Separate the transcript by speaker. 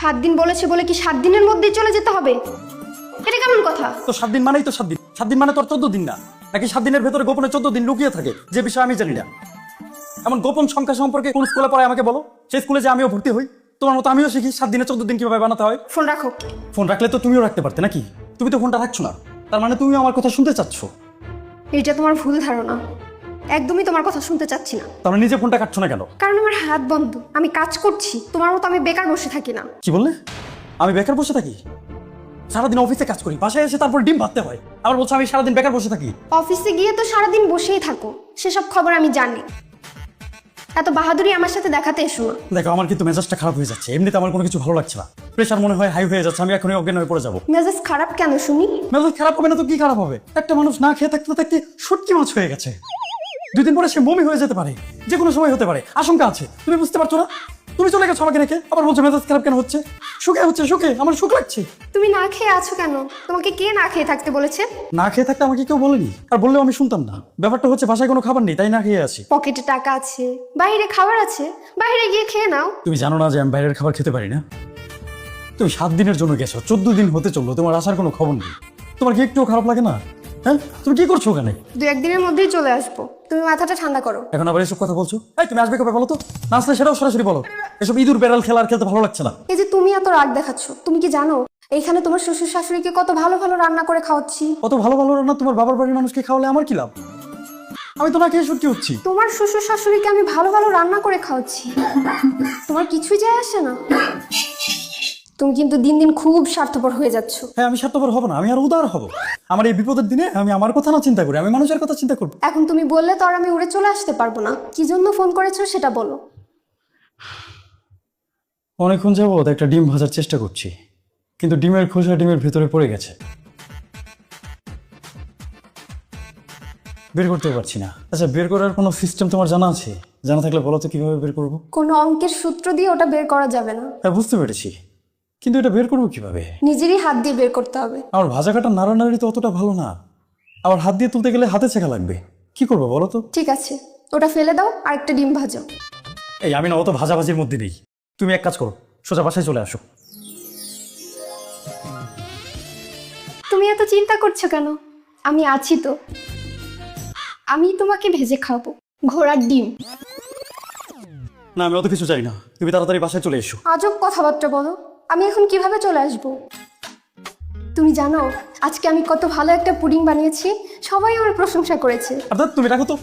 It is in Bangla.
Speaker 1: সাত দিন বলেছে বলে কি সাত দিনের মধ্যেই চলে যেতে হবে? এটা কেমন কথা?
Speaker 2: তো সাত দিন মানেই তো সাত দিন। সাত দিন মানে তোর চোদ্দ দিন না? নাকি সাত দিনের ভেতরে গোপনে চোদ্দ দিন লুকিয়ে থাকে? যে বিষয়ে আমি জানি না। এমন গোপন সংখ্যা সম্পর্কে কোন স্কুলে পড়ায় আমাকে বলো? সেই স্কুলে যে আমিও ভর্তি হই তোমার মতো আমিও শিখি সাত দিনে চোদ্দ দিন কীভাবে বানাতে হয়?
Speaker 1: ফোন রাখো।
Speaker 2: ফোন রাখলে তো তুমিও রাখতে পারতে নাকি? তুমি তো ফোনটা রাখছো না। তার মানে তুমি আমার কথা শুনতে চাচ্ছ।
Speaker 1: এটা তোমার ভুল ধারণা। একদমই তোমার কথা শুনতে চাচ্ছি না।
Speaker 2: তার মানে নিজে ফোনটা কাটছো না কেন?
Speaker 1: কারণ আমার হাত বন্ধ। আমি কাজ করছি তোমার মতো আমি বেকার বসে থাকি না।
Speaker 2: কি বললে? আমি বেকার বসে থাকি? সারাদিন অফিসে কাজ করি বাসায় এসে তারপর ডিম ভাততে হয়। আবার বলছো আমি সারাদিন বেকার বসে থাকি।
Speaker 1: অফিসে গিয়ে তো সারাদিন বসেই থাকো সেসব খবর আমি জানি। এত বাহাদুরি আমার সাথে দেখাতে এসো না।
Speaker 2: দেখো আমার কিন্তু মেজাজটা খারাপ হয়ে যাচ্ছে এমনিতে আমার কোনো কিছু ভালো লাগছে না। প্রেশার মনে হয় হাই হয়ে যাচ্ছে আমি এখনই অজ্ঞান হয়ে পড়ে যাব।
Speaker 1: মেজাজ খারাপ কেন শুনি
Speaker 2: মেজাজ খারাপ হবে না তো কি খারাপ হবে? একটা মানুষ না খেয়ে থাকতে থাকতে সত্যি মাছ হয়ে গেছে। দুই দিন পরে সে মমি হয়ে যেতে পারে। যে কোনো সময় হতে পারে। আশঙ্কা আছে। তুমি বুঝতে পারছ না? তুমি চলে গেছো আমাকে রেখে। আবার বলছো মেজাজ খারাপ কেন হচ্ছে? সুখে হচ্ছে সুখে। আমার সুখ লাগছে।
Speaker 1: তুমি না খেয়ে আছো কেন? তোমাকে কে না খেয়ে থাকতে বলেছে?
Speaker 2: না খেয়ে থাকতে আমাকে কেউ বলেনি। আর বললেও আমি শুনতাম না। ব্যাপারটা হচ্ছে বাসায় কোনো খাবার নেই তাই না খেয়ে আছি।
Speaker 1: পকেটে টাকা আছে বাইরে খাবার আছে। বাইরে গিয়ে খেয়ে নাও।
Speaker 2: তুমি জানো না যে আমি বাইরের খাবার খেতে পারি না? তুমি সাত দিনের জন্য গেছো চোদ্দ দিন হতে চলল। তোমার আসার কোনো খবর নেই। তোমার কি একটুও খারাপ লাগে না? হ্যাঁ? তুমি কি করছ ওখানে?
Speaker 1: দু একদিনের মধ্যেই চলে আসব। তুমি মাথাটা ঠান্ডা করো।
Speaker 2: এখন আবার এসব কথা বলছো? এই তুমি আসবে কবে বলো তো? না আসলে সেটাও সরাসরি বলো। এসব ইঁদুর বেড়াল খেলা আর খেলতে ভালো লাগছে না।
Speaker 1: এই যে তুমি এত রাগ দেখাচ্ছ তুমি কি জানো? এইখানে তোমার শ্বশুর শাশুড়িকে কত ভালো ভালো রান্না করে খাওয়াচ্ছি।
Speaker 2: কত ভালো ভালো রান্না তোমার বাবার বাড়ির মানুষকে খাওয়ালে আমার কি লাভ? আমি তো না খেয়ে সত্যি হচ্ছি।
Speaker 1: তোমার শ্বশুর শাশুড়িকে আমি ভালো ভালো রান্না করে খাওয়াচ্ছি। তোমার কিছুই যায় আসে না। তুমি কিন্তু দিন দিন খুব স্বার্থপর হয়ে যাচ্ছ।
Speaker 2: হ্যাঁ আমি স্বার্থপর হব না আমি আর উদার হব। আমার এই বিপদের দিনে আমি আমার কথা না চিন্তা করি আমি মানুষের কথা চিন্তা করব।
Speaker 1: এখন তুমি বললে তো আর আমি উড়ে চলে আসতে পারব না। কি জন্য ফোন করেছ সেটা বলো।
Speaker 2: অনেকক্ষণ যাবত একটা ডিম ভাজার চেষ্টা করছি কিন্তু ডিমের খোসা ডিমের ভেতরে পড়ে গেছে। বের করতে পারছি না। আচ্ছা বের করার কোনো সিস্টেম তোমার জানা আছে? জানা থাকলে বলো তো কীভাবে বের করব?
Speaker 1: কোনো অঙ্কের সূত্র দিয়ে ওটা বের করা যাবে না।
Speaker 2: হ্যাঁ বুঝতে পেরেছি। কিন্তু এটা বের করব কীভাবে?
Speaker 1: নিজেরই হাত দিয়ে বের করতে হবে।
Speaker 2: আমার ভাজা কাটা নাড়ানাড়ি তো অতটা ভালো না। আবার হাত দিয়ে তুলতে গেলে হাতে শেখা লাগবে। কি করব বলো তো?
Speaker 1: ঠিক আছে ওটা ফেলে দাও আর একটা ডিম ভাজো।
Speaker 2: এই আমি না অত ভাজাভাজির মধ্যে নেই। তুমি এক কাজ করো সোজা বাসায় চলে আসো।
Speaker 1: তুমি এত চিন্তা করছ কেন? আমি আছি তো। আমি তোমাকে ভেজে খাব ঘোড়ার ডিম।
Speaker 2: না আমি অত কিছু চাই না। তুমি তাড়াতাড়ি বাসায় চলে এসো।
Speaker 1: আজব কথাবার্তা বলো। আমি এখন কীভাবে চলে আসব? তুমি জানো, আজকে আমি কত ভালো একটা পুডিং বানিয়েছি, সবাই আমার প্রশংসা করেছে।
Speaker 2: তুমি রাখো তো।